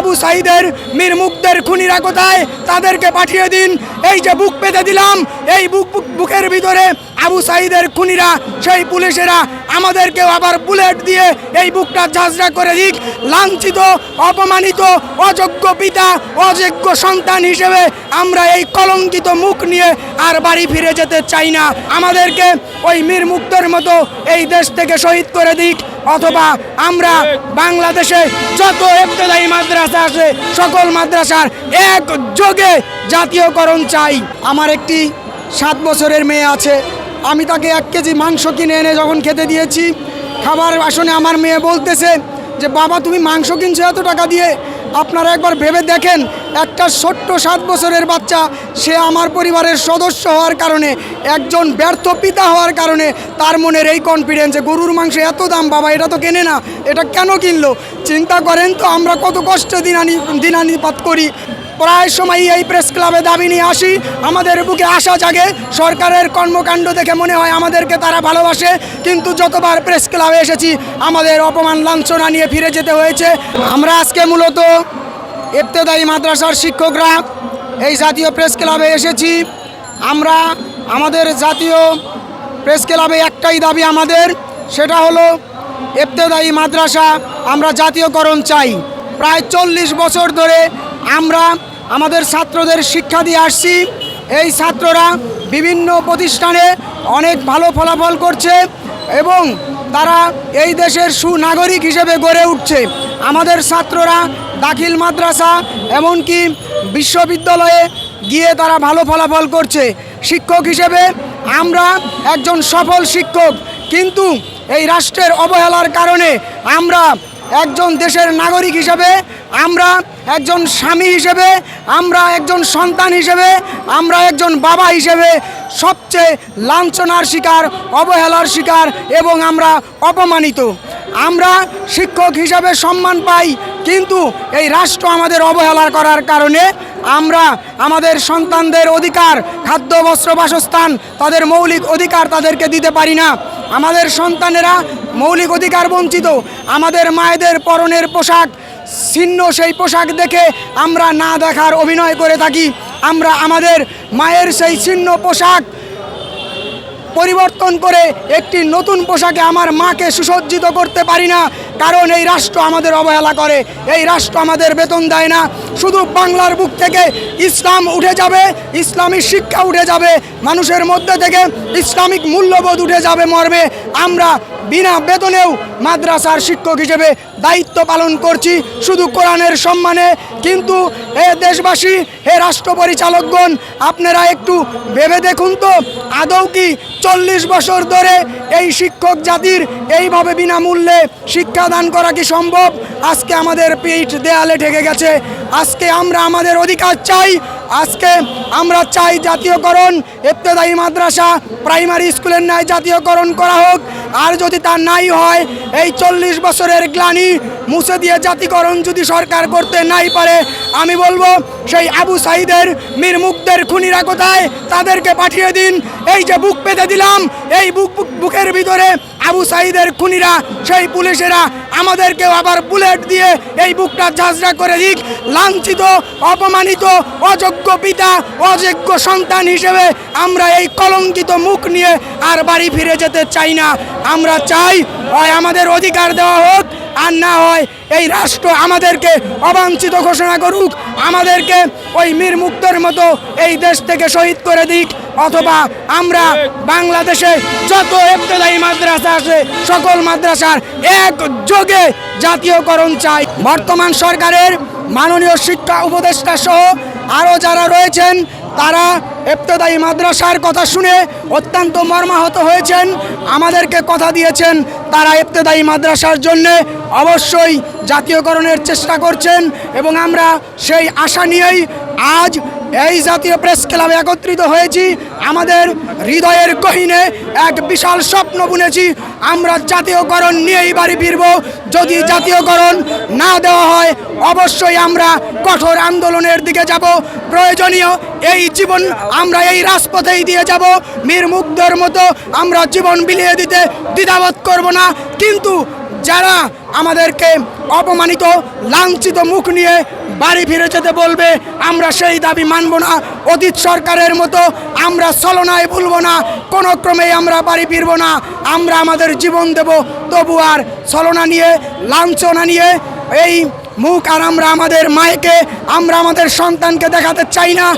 আবু সাইদের মীর মুখদের খুনিরা কোথায়? তাদেরকে পাঠিয়ে দিন। এই যে বুক পেতে দিলাম, এই বুক বুক- বুকের ভিতরে আবু সাইদের খুনিরা, সেই পুলিশেরা আমাদেরকেও আবার বুলেট দিয়ে এই বুকটা ঝাঁঝরা করে দিক। লাঞ্ছিত, অপমানিত, অযোগ্য পিতা, অযোগ্য সন্তান হিসেবে আমরা এই কলঙ্কিত মুখ নিয়ে আর বাড়ি ফিরে যেতে চাই না। আমাদেরকে ওই মীর মুক্তর মতো এই দেশ থেকে শহীদ করে দিক। অথবা আমরা বাংলাদেশে যত এবতদায়ী মাদ্রাসা আছে, সকল মাদ্রাসার এক যোগে জাতীয়করণ চাই। আমার একটি সাত বছরের মেয়ে আছে। আমি তাকে এক কেজি মাংস কিনে এনে যখন খেতে দিয়েছি, খাবার আসনে আমার মেয়ে বলতেছে যে, বাবা, তুমি মাংস কিনছো এত টাকা দিয়ে? আপনারা একবার ভেবে দেখেন একটা ছোট্ট সাত বছরের বাচ্চা, সে আমার পরিবারের সদস্য হওয়ার কারণে, একজন ব্যর্থ পিতা হওয়ার কারণে তার মনের এই কনফিডেন্স যে গরুর মাংস এত দাম, বাবা এটা তো কেনে না, এটা কেন কিনলো? চিন্তা করেন তো, আমরা কত কষ্টে দিনানি, দিনানিপাত করি। প্রায় সময় এই প্রেস ক্লাবে দাবি নিয়ে আসি, আমাদের বুকে আশা জাগে, সরকারের কর্মকাণ্ড দেখে মনে হয় আমাদেরকে তারা ভালোবাসে, কিন্তু যতবার প্রেস ক্লাবে এসেছি, আমাদের অপমান লাঞ্ছনা নিয়ে ফিরে যেতে হয়েছে। আমরা আজকে মূলত ইবতেদায়ী মাদ্রাসার শিক্ষকরা এই জাতীয় প্রেস ক্লাবে এসেছি। আমরা আমাদের জাতীয় প্রেস ক্লাবে একটাই দাবি আমাদের, সেটা হলো ইবতেদায়ী মাদ্রাসা আমরা জাতীয়করণ চাই। প্রায় চল্লিশ বছর ধরে আমরা আমাদের ছাত্রদের শিক্ষা দিয়ে আসছি। এই ছাত্ররা বিভিন্ন প্রতিষ্ঠানে অনেক ভালো ফলাফল করছে এবং তারা এই দেশের সুনাগরিক হিসেবে গড়ে উঠছে। আমাদের ছাত্ররা দাখিল মাদ্রাসা, এমনকি বিশ্ববিদ্যালয়ে গিয়ে তারা ভালো ফলাফল করছে। শিক্ষক হিসেবে আমরা একজন সফল শিক্ষক, কিন্তু এই রাষ্ট্রের অবহেলার কারণে আমরা একজন দেশের নাগরিক হিসেবে, আমরা একজন স্বামী হিসেবে, আমরা একজন সন্তান হিসেবে, আমরা একজন বাবা হিসেবে সবচেয়ে লাঞ্ছনার শিকার, অবহেলার শিকার এবং আমরা অপমানিত। আমরা শিক্ষক হিসাবে সম্মান পাই, কিন্তু এই রাষ্ট্র আমাদের অবহেলা করার কারণে আমরা আমাদের সন্তানদের অধিকার, খাদ্য, বস্ত্র, বাসস্থান, তাদের মৌলিক অধিকার তাদেরকে দিতে পারি না। আমাদের সন্তানেরা মৌলিক অধিকার বঞ্চিত। আমাদের মায়েদের পরনের পোশাক, ছিন্ন সেই পোশাক দেখে আমরা না দেখার অভিনয় করে থাকি। আমরা আমাদের মায়ের সেই ছিন্ন পোশাক পরিবর্তন করে একটি নতুন পোশাকে আমার মাকে সুসজ্জিত করতে পারি না। কারণ এই রাষ্ট্র আমাদের অবহেলা করে, এই রাষ্ট্র আমাদের বেতন দেয় না। শুধু বাংলার বুক থেকে ইসলাম উঠে যাবে, ইসলামী শিক্ষা উঠে যাবে, মানুষের মধ্যে থেকে ইসলামিক মূল্যবোধ উঠে যাবে মর্মে। আমরা বিনা বেতনেও মাদ্রাসার শিক্ষক হিসেবে দায়িত্ব পালন করছি। শুধু কোরআনের সম্মানে, কিন্তু হে দেশবাসী, হে রাষ্ট্র পরিচালকগণ আপনারা একটু ভেবে দেখুন তো, আদৌ কি চল্লিশ বছর ধরে এই শিক্ষক জাতির এইভাবে বিনামূল্যে শিক্ষাদান করা কি সম্ভব? আজকে আমাদের পিঠ দেয়ালে ঠেকে গেছে। আজকে আমরা আমাদের অধিকার চাই আজকে আমরা চাই জাতীয়করণ, ইবতেদায়ী মাদ্রাসা, প্রাইমারি স্কুলের ন্যায় জাতীয়করণ করা হোক। আর যদি তা নাই হয়, এই চল্লিশ বছরের গ্লানি মুছে দিয়ে জাতিকরণ যদি সরকার করতে নাই পারে, আমি বলব, সেই আবু সাইদের মীর মুগ্ধের খুনিরা কোথায়? তাদেরকে পাঠিয়ে দিন। এই যে বুক পেতে দিলাম, এই বুক- বুকের ভিতরে আবু সাইদের খুনিরা, সেই পুলিশেরা আমাদেরকেও আবার বুলেট দিয়ে এই বুকটা ঝাঁঝরা করে দিক। লাঞ্ছিত, অপমানিত, অযোগ্য পিতা, অযোগ্য সন্তান হিসেবে আমরা এই কলঙ্কিত মুখ নিয়ে আর বাড়ি ফিরে যেতে চাই না। আমরা চাই, হয় আমাদের অধিকার দেওয়া হোক আর না হয় এই রাষ্ট্র আমাদেরকে অবাঞ্ছিত ঘোষণা করুক, আমাদেরকে ওই মীর মুক্তর মতো এই দেশ থেকে শহীদ করে দিক, অথবা আমরা বাংলাদেশে যত এবতদায়ী মাদ্রাসা আছে, সকল মাদ্রাসার এক যোগে জাতীয়করণ চাই। বর্তমান সরকারের মাননীয় শিক্ষা উপদেষ্টা সহ আরও যারা রয়েছেন তারা এবতদায়ী মাদ্রাসার কথা শুনে অত্যন্ত মর্মাহত হয়েছেন, আমাদেরকে কথা দিয়েছেন, তারা এবতদায়ী মাদ্রাসার জন্যে অবশ্যই জাতীয়করণের চেষ্টা করছেন এবং আমরা সেই আশা নিয়েই আজ এই জাতীয় প্রেস ক্লাবে একত্রিত হয়েছি। আমাদের হৃদয়ের গহিনে এক বিশাল স্বপ্ন বুনেছি। আমরা জাতীয়করণ নিয়েই বাড়ি ফিরব। যদি জাতীয়করণ না দেওয়া হয়, অবশ্যই আমরা কঠোর আন্দোলনের দিকে যাব। প্রয়োজনীয় এই জীবন আমরা এই রাজপথেই দিয়ে যাব। মীর মুগ্ধর মতো আমরা জীবন বিলিয়ে দিতে দ্বিধাবোধ করব না। কিন্তু যারা আমাদেরকে অপমানিত, লাঞ্ছিত মুখ নিয়ে বাড়ি ফিরে যেতে বলবে, আমরা সেই দাবি মানব না। অতীত সরকারের মতো আমরা ছলনায় ভুলব না, কোনো ক্রমেই আমরা বাড়ি ফিরব না। আমরা আমাদের জীবন দেব। তবু আর ছলনা নিয়ে, লাঞ্ছনা নিয়ে এই মুখ আর আমরা আমাদের মায়েকে, আমরা আমাদের সন্তানকে দেখাতে চাই না।